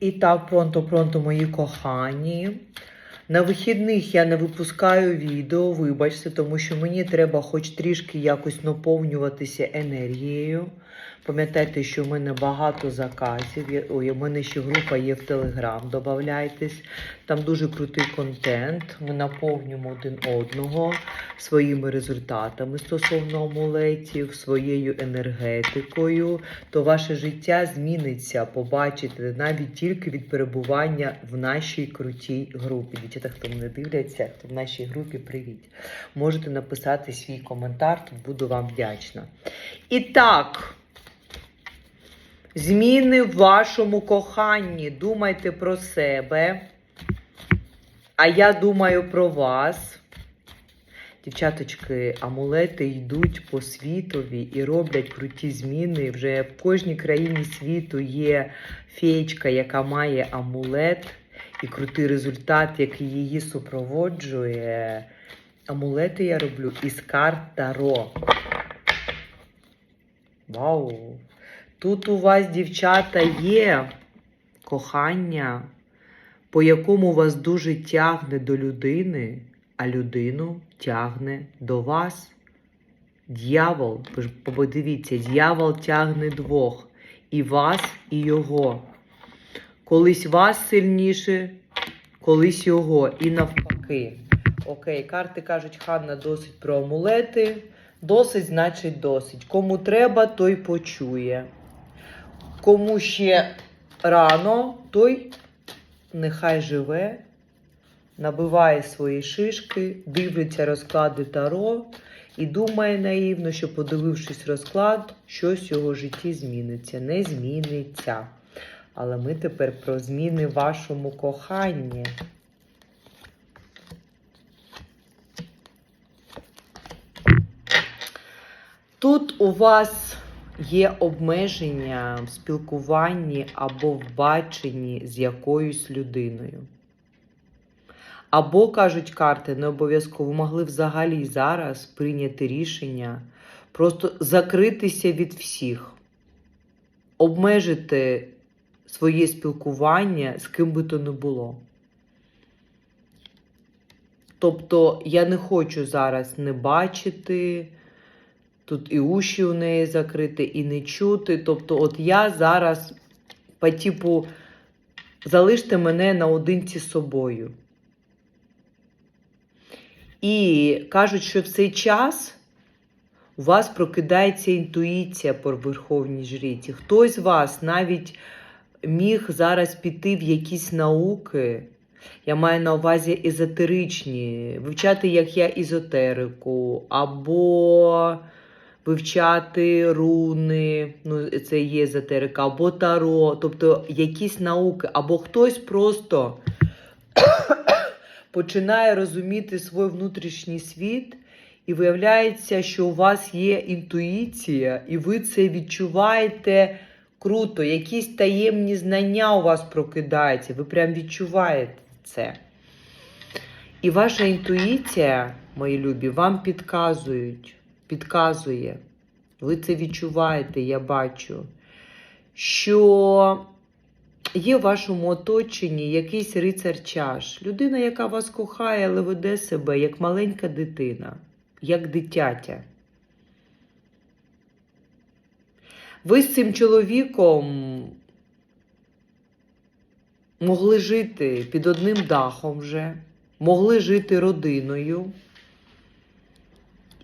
І так, пронто-пронто, мої кохані. На вихідних я не випускаю відео, вибачте, тому що мені треба хоч трішки якось наповнюватися енергією. Пам'ятайте, що в мене багато заказів. У мене ще група є в Телеграм, додавайтесь. Там дуже крутий контент. Ми наповнюємо один одного своїми результатами стосовно амулетів, своєю енергетикою. То ваше життя зміниться, побачите навіть тільки від перебування в нашій крутій групі. Дівчата, хто мене дивляться, хто в нашій групі, привіт. Можете написати свій коментар, тут буду вам вдячна. І так. Зміни в вашому коханні. Думайте про себе. А я думаю про вас. Дівчаточки, амулети йдуть по світові і роблять круті зміни. Вже в кожній країні світу є феєчка, яка має амулет, і крутий результат, який її супроводжує. Амулети я роблю із карт Таро. Вау! Тут у вас, дівчата, є кохання, по якому вас дуже тягне до людини, а людину тягне до вас. Д'явол, подивіться, д'явол тягне двох. І вас, і його. Колись вас сильніше, колись його. І навпаки. Окей, карти кажуть, Ханна досить про амулети. Досить, значить, досить. Кому треба, той почує. Кому ще рано, той нехай живе, набиває свої шишки, дивиться розклади Таро і думає наївно, що, подивившись розклад, щось в його житті зміниться. Не зміниться. Але ми тепер про зміни в вашому коханні. Тут у вас є обмеження в спілкуванні або в баченні з якоюсь людиною. Або, кажуть карти, не обов'язково могли взагалі зараз прийняти рішення просто закритися від всіх, обмежити своє спілкування з ким би то не було. Тобто я не хочу зараз не бачити, тут і уші у неї закриті, і не чути. Тобто, от я зараз, по типу, залиште мене наодинці з собою. І кажуть, що в цей час у вас прокидається інтуїція по Верховній Жриці. Хтось з вас навіть міг зараз піти в якісь науки. Я маю на увазі езотеричні, вивчати, як я езотерику, або вивчати руни, ну це є езотерика, або таро, тобто якісь науки, або хтось просто починає розуміти свій внутрішній світ, і виявляється, що у вас є інтуїція, і ви це відчуваєте круто, якісь таємні знання у вас прокидаються, ви прям відчуваєте це. І ваша інтуїція, мої любі, вам підказують, підказує. Ви це відчуваєте, я бачу, що є в вашому оточенні якийсь рицар чаш. Людина, яка вас кохає, але веде себе як маленька дитина, як дитятя. Ви з цим чоловіком могли жити під одним дахом вже, могли жити родиною.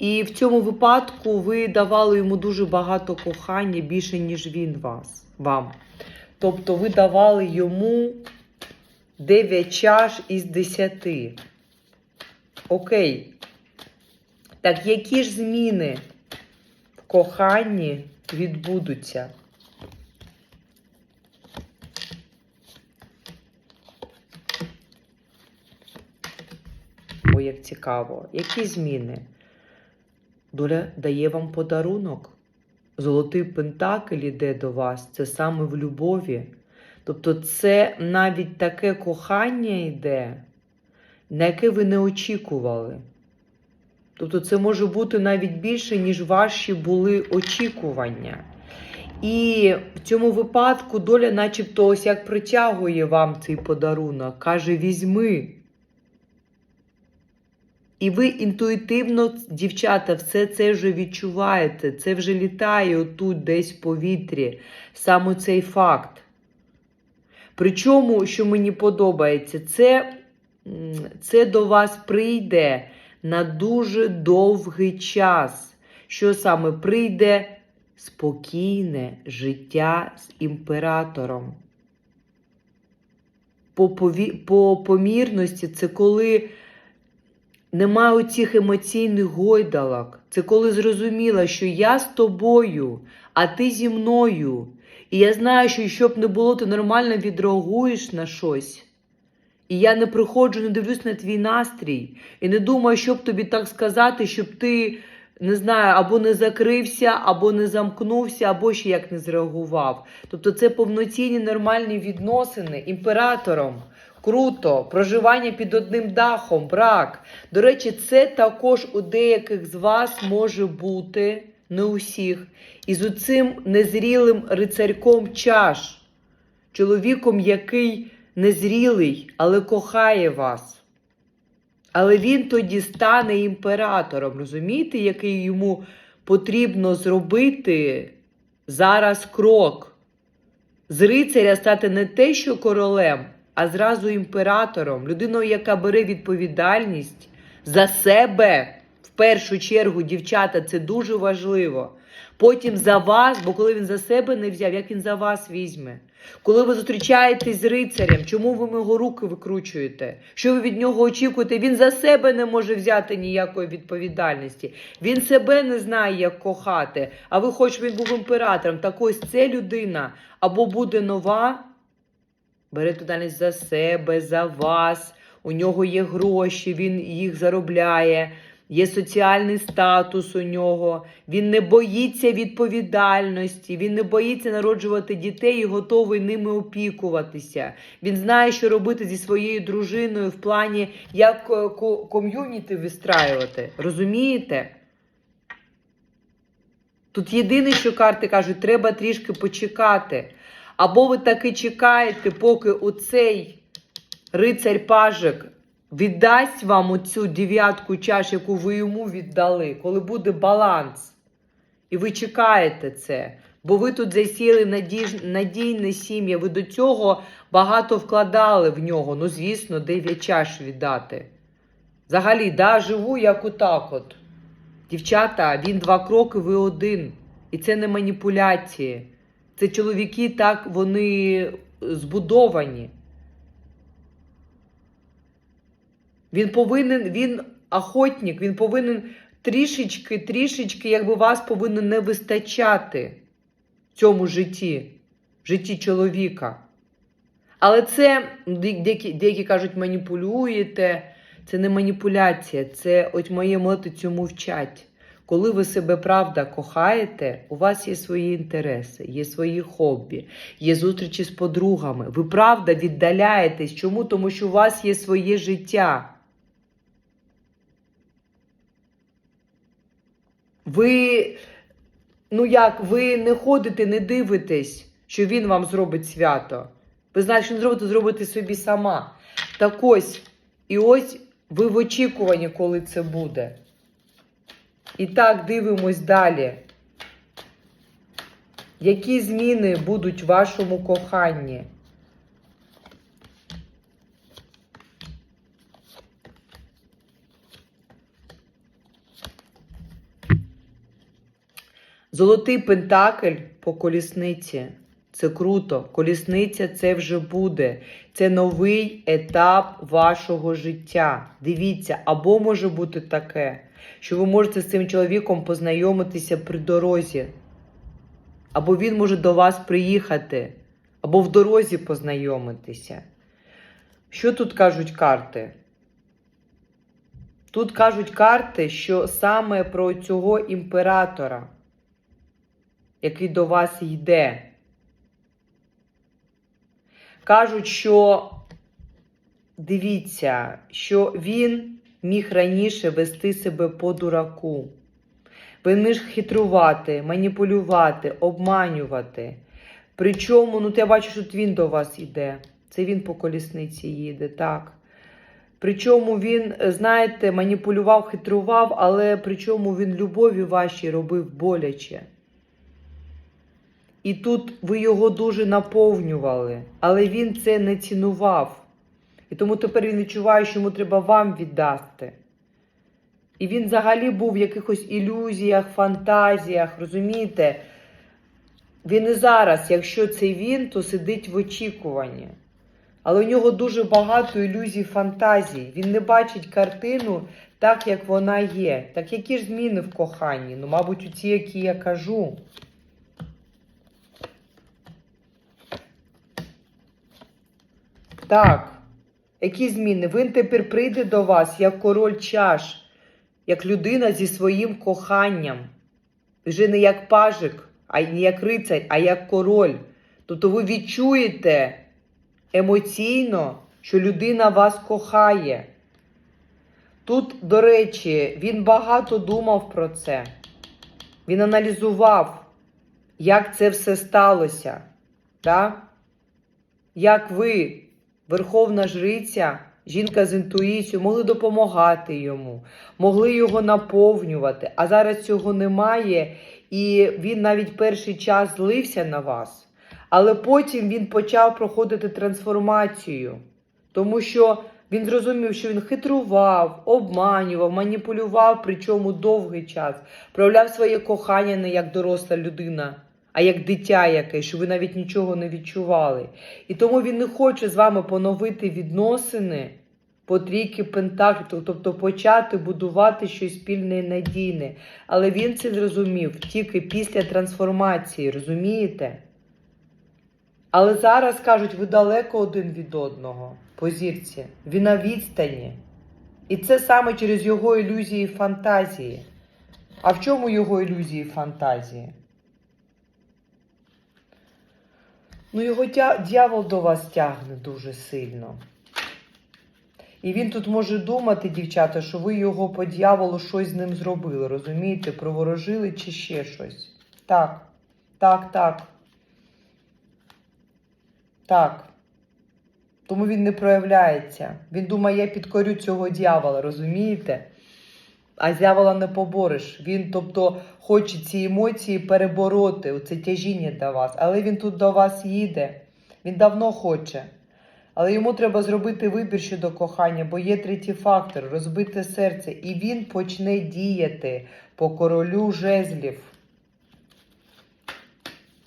І в цьому випадку ви давали йому дуже багато кохання, більше, ніж він вас, вам. Тобто ви давали йому 9 чаш із 10. Окей. Так які ж зміни в коханні відбудуться? О, як цікаво. Які зміни? Доля дає вам подарунок. Золотий пентакль іде до вас, це саме в любові. Тобто, це навіть таке кохання йде, на яке ви не очікували. Тобто, це може бути навіть більше, ніж ваші були очікування. І в цьому випадку доля, начебто, ось як притягує вам цей подарунок, каже: візьми. І ви інтуїтивно, дівчата, все це вже відчуваєте. Це вже літає отут, десь в повітрі, саме цей факт. Причому, що мені подобається, це, це до вас прийде на дуже довгий час. Що саме прийде спокійне життя з імператором. По, пові... по помірності це коли немає оцих емоційних гойдалок. Це коли зрозуміла, що я з тобою, а ти зі мною. І я знаю, що щоб не було, ти нормально відреагуєш на щось. І я не приходжу, не дивлюсь на твій настрій. І не думаю, щоб тобі так сказати, щоб ти, не знаю, або не закрився, або не замкнувся, або ще як не зреагував. Тобто це повноцінні нормальні відносини імператором. Круто, проживання під одним дахом, брак. До речі, це також у деяких з вас може бути, не усіх, і з оцим незрілим рицарьком чаш, чоловіком, який незрілий, але кохає вас. Але він тоді стане імператором. Розумієте, який йому потрібно зробити зараз крок? З рицаря стати не те, що королем, а зразу імператором, людиною, яка бере відповідальність за себе. В першу чергу, дівчата, це дуже важливо. Потім за вас, бо коли він за себе не взяв, як він за вас візьме? Коли ви зустрічаєтесь з рицарем, чому ви його руки викручуєте? Що ви від нього очікуєте? Він за себе не може взяти ніякої відповідальності. Він себе не знає, як кохати. А ви хочете, він був імператором. Так ось це людина або буде нова, бере відповідальність за себе, за вас. У нього є гроші, він їх заробляє. Є соціальний статус у нього, він не боїться відповідальності, він не боїться народжувати дітей і готовий ними опікуватися. Він знає, що робити зі своєю дружиною в плані, як е, ко- ком'юніті вистраювати. Розумієте? Тут єдине, що карти кажуть, треба трішки почекати. Або ви таки чекаєте, поки оцей рицарь-пажик віддасть вам оцю дев'ятку чаш, яку ви йому віддали, коли буде баланс. І ви чекаєте це. Бо ви тут засіяли надіж... надійне сім'я, ви до цього багато вкладали в нього. Ну, звісно, дев'ять чаш віддати. Взагалі, да, живу як отак от. Дівчата, він два кроки, ви один. І це не маніпуляції. Це чоловіки так, вони збудовані. Він повинен, він охотник, він повинен трішечки, трішечки, якби вас повинно не вистачати в цьому житті, в житті чоловіка. Але це деякі, деякі кажуть, маніпулюєте. Це не маніпуляція, це от моє молити цьому вчать. Коли ви себе правда кохаєте, у вас є свої інтереси, є свої хобі, є зустрічі з подругами. Ви правда віддаляєтесь. Чому? Тому що у вас є своє життя. Ви, ну як, ви не ходите, не дивитесь, що він вам зробить свято. Ви знаєте, що то зробите собі сама. Так ось, і ось ви в очікуванні, коли це буде. І так дивимось далі. Які зміни будуть в вашому коханні? Золотий пентакль по колісниці. Це круто. Колісниця це вже буде. Це новий етап вашого життя. Дивіться, або може бути таке, що ви можете з цим чоловіком познайомитися при дорозі. Або він може до вас приїхати, або в дорозі познайомитися. Що тут кажуть карти? Тут кажуть карти, що саме про цього імператора, який до вас йде. Кажуть, що дивіться, що він міг раніше вести себе по дураку. Вони ж хитрувати, маніпулювати, обманювати. Причому, ну, я бачу, що він до вас йде. Це він по колісниці їде, так. Причому він, знаєте, маніпулював, хитрував, але причому він любові вашій робив боляче. І тут ви його дуже наповнювали, але він це не цінував. І тому тепер він відчуває, що йому треба вам віддати. І він взагалі був в якихось ілюзіях, фантазіях, розумієте? Він і зараз, якщо це він, то сидить в очікуванні. Але у нього дуже багато ілюзій, фантазій. Він не бачить картину так, як вона є. Так які ж зміни в коханні? Ну, мабуть, у ті, які я кажу. Так. Які зміни? Він тепер прийде до вас як король чаш, як людина зі своїм коханням. Вже не як пажик, а не як рицарь, а як король. Тобто ви відчуєте емоційно, що людина вас кохає. Тут, до речі, він багато думав про це. Він аналізував, як це все сталося. Так? Як ви, Верховна Жриця, жінка з інтуїцією, могли допомагати йому, могли його наповнювати, а зараз цього немає, і він навіть перший час злився на вас. Але потім він почав проходити трансформацію, тому що він зрозумів, що він хитрував, обманював, маніпулював, причому довгий час, проявляв своє кохання не як доросла людина, а як дитя якесь, що ви навіть нічого не відчували. І тому він не хоче з вами поновити відносини по трійки пентаклів, тобто почати будувати щось спільне і надійне. Але він це зрозумів тільки після трансформації, розумієте? Але зараз кажуть, ви далеко один від одного, по зірці. Він на відстані. І це саме через його ілюзії і фантазії. А в чому його ілюзії і фантазії? Ну, його тя... дьявол до вас тягне дуже сильно. І він тут може думати, дівчата, що ви його по дьяволу щось з ним зробили, розумієте? Приворожили чи ще щось. Так, так, так. Так. Тому він не проявляється. Він думає, я підкорю цього дьявола, розумієте? А дьявола не побореш. Він, тобто, хоче ці емоції перебороти, оце тяжіння до вас. Але він тут до вас їде. Він давно хоче. Але йому треба зробити вибір щодо кохання, бо є третій фактор розбите серце. І він почне діяти по королю жезлів.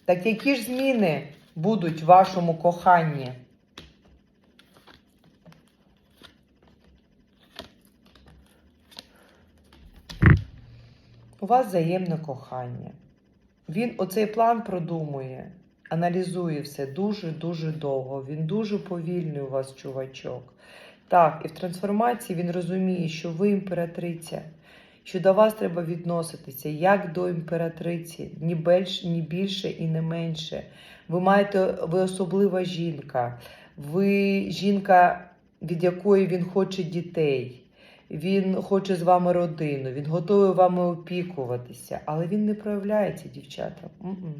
Так які ж зміни будуть в вашому коханні? У вас взаємне кохання. Він оцей план продумує, аналізує все дуже-дуже довго. Він дуже повільний у вас, чувачок. Так, і в трансформації він розуміє, що ви імператриця, що до вас треба відноситися як до імператриці, ні більше, ні більше і не менше. Ви маєте, ви особлива жінка, ви жінка, від якої він хоче дітей. Він хоче з вами родину, він готовий вами опікуватися, але він не проявляється, дівчата. М-м.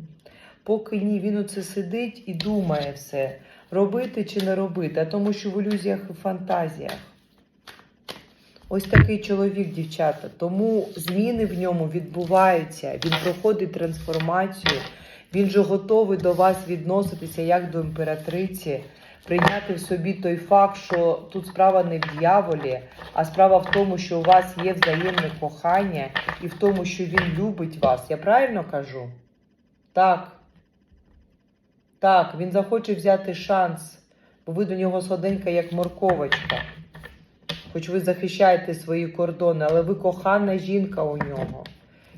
Поки ні, він оце сидить і думає все, робити чи не робити, а тому що в ілюзіях і фантазіях. Ось такий чоловік, дівчата. Тому зміни в ньому відбуваються. Він проходить трансформацію. Він же готовий до вас відноситися як до імператриці, прийняти в собі той факт, що тут справа не в дьяволі, а справа в тому, що у вас є взаємне кохання і в тому, що він любить вас. Я правильно кажу? Так. Так, він захоче взяти шанс, бо ви до нього сладенька, як морковочка. Хоч ви захищаєте свої кордони, але ви кохана жінка у нього.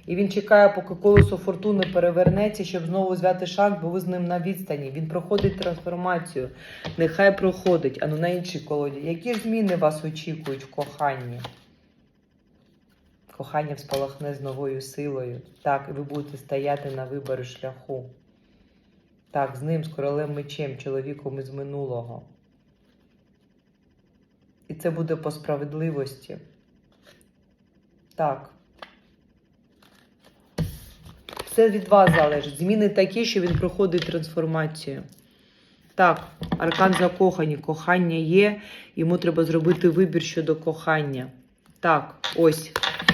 І він чекає, поки колесо фортуни перевернеться, щоб знову взяти шанс, бо ви з ним на відстані. Він проходить трансформацію. Нехай проходить, а ну на іншій колоді. Які ж зміни вас очікують в коханні? Кохання вспалахне з новою силою. Так, і ви будете стояти на виборі шляху. Так, з ним, з королем мечем, чоловіком із минулого. І це буде по справедливості. Так. Все від вас залежить. Зміни такі, що він проходить трансформацію. Так, аркан закохані, кохання є, йому треба зробити вибір щодо кохання. Так, ось.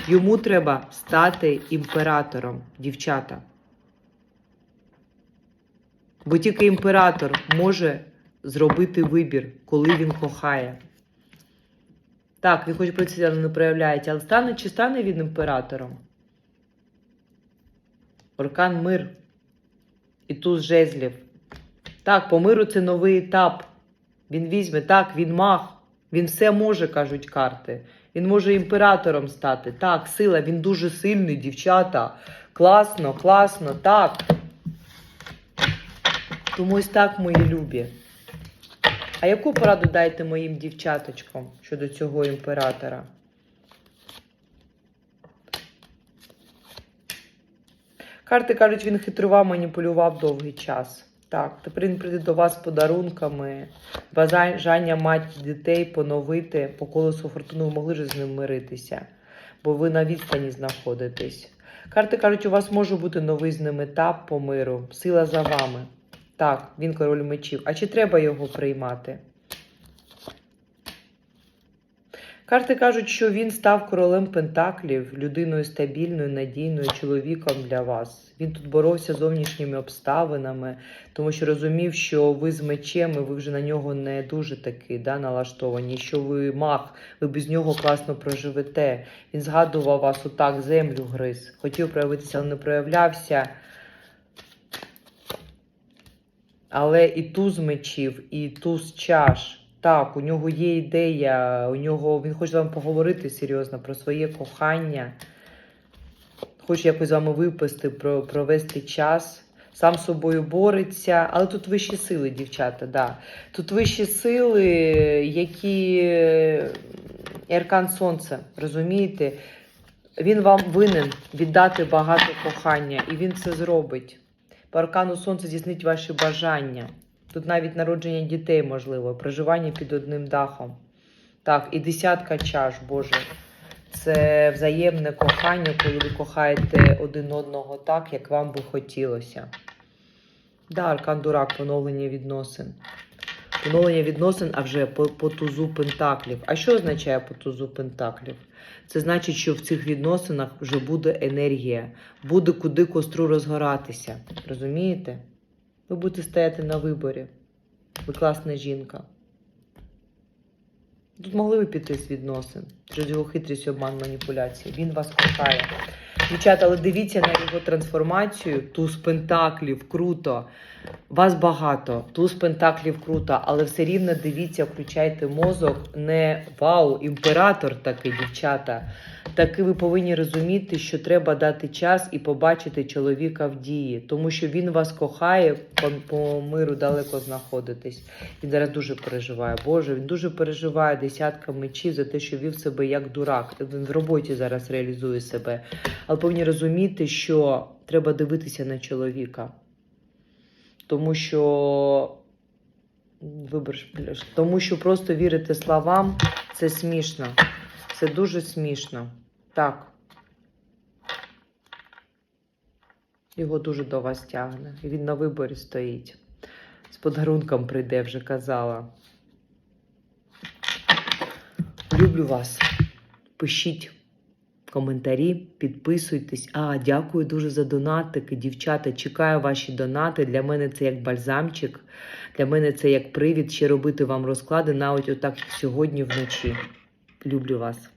Йому треба стати імператором, дівчата. Бо тільки імператор може зробити вибір, коли він кохає. Так, він хоче пройти, але не проявляється. Але стане чи стане він імператором? Оркан мир. І туз жезлів. Так, по миру це новий етап. Він візьме, так, він маг. Він все може, кажуть карти. Він може імператором стати. Так, сила, він дуже сильний, дівчата. Класно, класно, так. Тому ось так, мої любі. А яку пораду дайте моїм дівчаточкам щодо цього імператора? Карти кажуть, він хитрував, маніпулював довгий час. Так, тепер він прийде до вас подарунками, бажання мати дітей поновити по колесу фортуни, ви могли ж з ним миритися, бо ви на відстані знаходитесь. Карти кажуть, у вас може бути новий з ним етап по миру, сила за вами. Так, він король мечів. А чи треба його приймати? Карти кажуть, що він став королем Пентаклів, людиною стабільною, надійною, чоловіком для вас. Він тут боровся зовнішніми обставинами, тому що розумів, що ви з мечем, і ви вже на нього не дуже таки да, налаштовані, що ви маг, ви без нього класно проживете. Він згадував вас отак, землю гриз. Хотів проявитися, але не проявлявся. Але і туз мечів, і туз чаш. Так, у нього є ідея, у нього він хоче з вами поговорити серйозно про своє кохання. Хоче якось з вами випасти, про, провести час. Сам з собою бореться, але тут вищі сили, дівчата, да. Тут вищі сили, які і аркан сонця, розумієте? Він вам винен віддати багато кохання, і він це зробить. По аркану сонця здійснить ваші бажання. Тут навіть народження дітей можливо, проживання під одним дахом. Так, і десятка чаш, Боже. Це взаємне кохання, коли ви кохаєте один одного так, як вам би хотілося. Да, аркан дурак, поновлення відносин. Поновлення відносин, а вже по, тузу пентаклів. А що означає по тузу пентаклів? Це значить, що в цих відносинах вже буде енергія, буде куди костру розгоратися. Розумієте? Ви будете стояти на виборі. Ви класна жінка. Тут могли ви піти з відносин через його хитрість, обман, маніпуляції. Він вас кохає. Дівчата, але дивіться на його трансформацію. Туз пентаклів, круто. Вас багато, туз пентаклів круто, але все рівно дивіться, включайте мозок. Не вау, імператор такий, дівчата. Таки ви повинні розуміти, що треба дати час і побачити чоловіка в дії, тому що він вас кохає, по, миру далеко знаходитесь. Він зараз дуже переживає. Боже, він дуже переживає десятка мечів за те, що вів себе як дурак. Він в роботі зараз реалізує себе. Але повинні розуміти, що треба дивитися на чоловіка. Тому що. Вибач, тому що просто вірити словам це смішно. Це дуже смішно. Так. Його дуже до вас тягне. І він на виборі стоїть. З подарунком прийде, вже казала. Люблю вас. Пишіть коментарі, підписуйтесь. А, дякую дуже за донатики, дівчата. Чекаю ваші донати. Для мене це як бальзамчик. Для мене це як привід ще робити вам розклади навіть отак сьогодні вночі. Люблю вас.